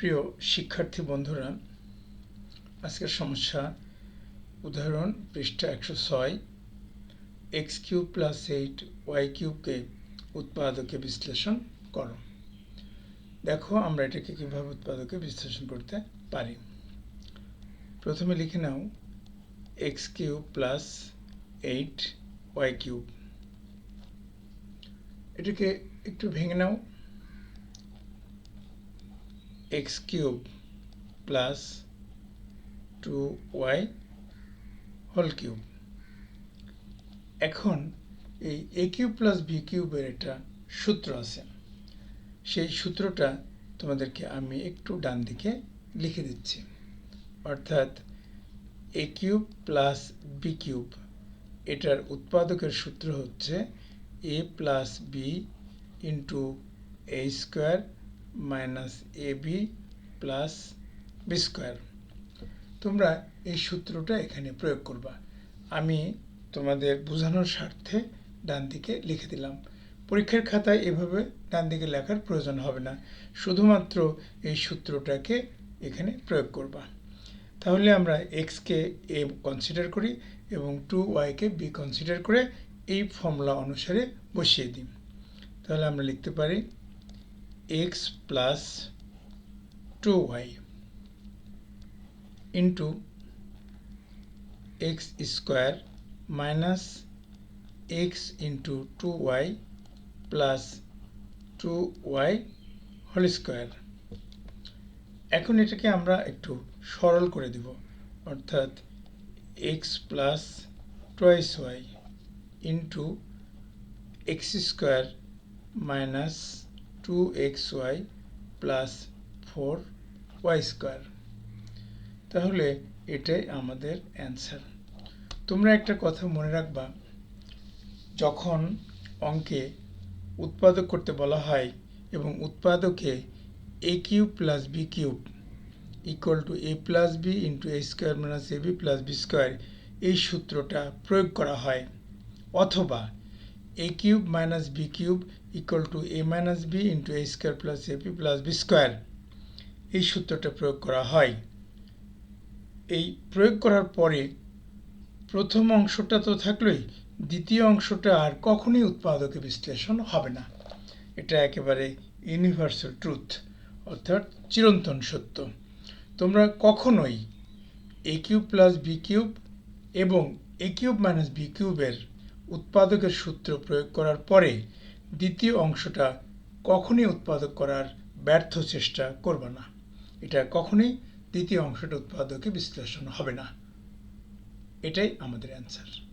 প্রিয় শিক্ষার্থী বন্ধুরা, আজকের সমস্যা, উদাহরণ পৃষ্ঠা একশো ছয় x cube plus eight y কিউবকে উৎপাদকে বিশ্লেষণ করো। দেখো আমরা এটাকে কীভাবে উৎপাদকে বিশ্লেষণ করতে পারি। প্রথমে লিখে নাও x cube plus eight y cube. এটাকে একটু ভেঙে নাও। X cube plus two y whole cube এখন এই এ কিউব প্লাস বি কিউবের একটা সূত্র আছে। সেই সূত্রটা তোমাদেরকে আমি একটু ডান দিকে লিখে দিচ্ছি। অর্থাৎ a cube plus b cube এটার উৎপাদকের সূত্র হচ্ছে a plus b into a square minus a b plus b square তোমরা এই সূত্রটা এখানে প্রয়োগ করবা। আমি তোমাদের বোঝানোর স্বার্থে ডান দিকে লিখে দিলাম। পরীক্ষার খাতায় এভাবে ডান দিকে লেখার প্রয়োজন হবে না। শুধুমাত্র এই সূত্রটাকে এখানে প্রয়োগ করবা। তাহলে আমরা এক্সকে এ কনসিডার করি এবং টু ওয়াইকে বি কনসিডার করে এই ফর্মুলা অনুসারে বসিয়ে দিই। তাহলে আমরা লিখতে পারি x plus two y into x square minus x into two y plus two y whole square এখন এটাকে আমরা একটু সরল করে দিব, অর্থাৎ x plus twice y into x square minus two x y plus four y square তাহলে এটাই আমাদের অ্যান্সার তোমরা একটা কথা মনে রাখবা, যখন অঙ্কে উৎপাদক করতে বলা হয় এবং উৎপাদকে a cube plus b cube equal to a plus b into a square minus a b plus b square এই সূত্রটা প্রয়োগ করা হয়। অথবা a cube minus b cube equal to a minus b into a square plus a b plus b square এই সূত্রটা প্রয়োগ করা হয়। এই প্রয়োগ করার পরে প্রথম অংশটা তো থাকলোই, দ্বিতীয় অংশটা আর কখনোই উৎপাদকে বিশ্লেষণ হবে না। এটা একেবারে ইউনিভার্সাল ট্রুথ অর্থাৎ চিরন্তন সত্য। তোমরা কখনোই a cube plus b cube এবং এ কিউব মাইনাস বি কিউবের উৎপাদকের সূত্র প্রয়োগ করার পরে দ্বিতীয় অংশটা কখনই উৎপাদক করার ব্যর্থ চেষ্টা করবে না। এটা কখনই দ্বিতীয় অংশটা উৎপাদকে বিশ্লেষণ হবে না। এটাই আমাদের অ্যান্সার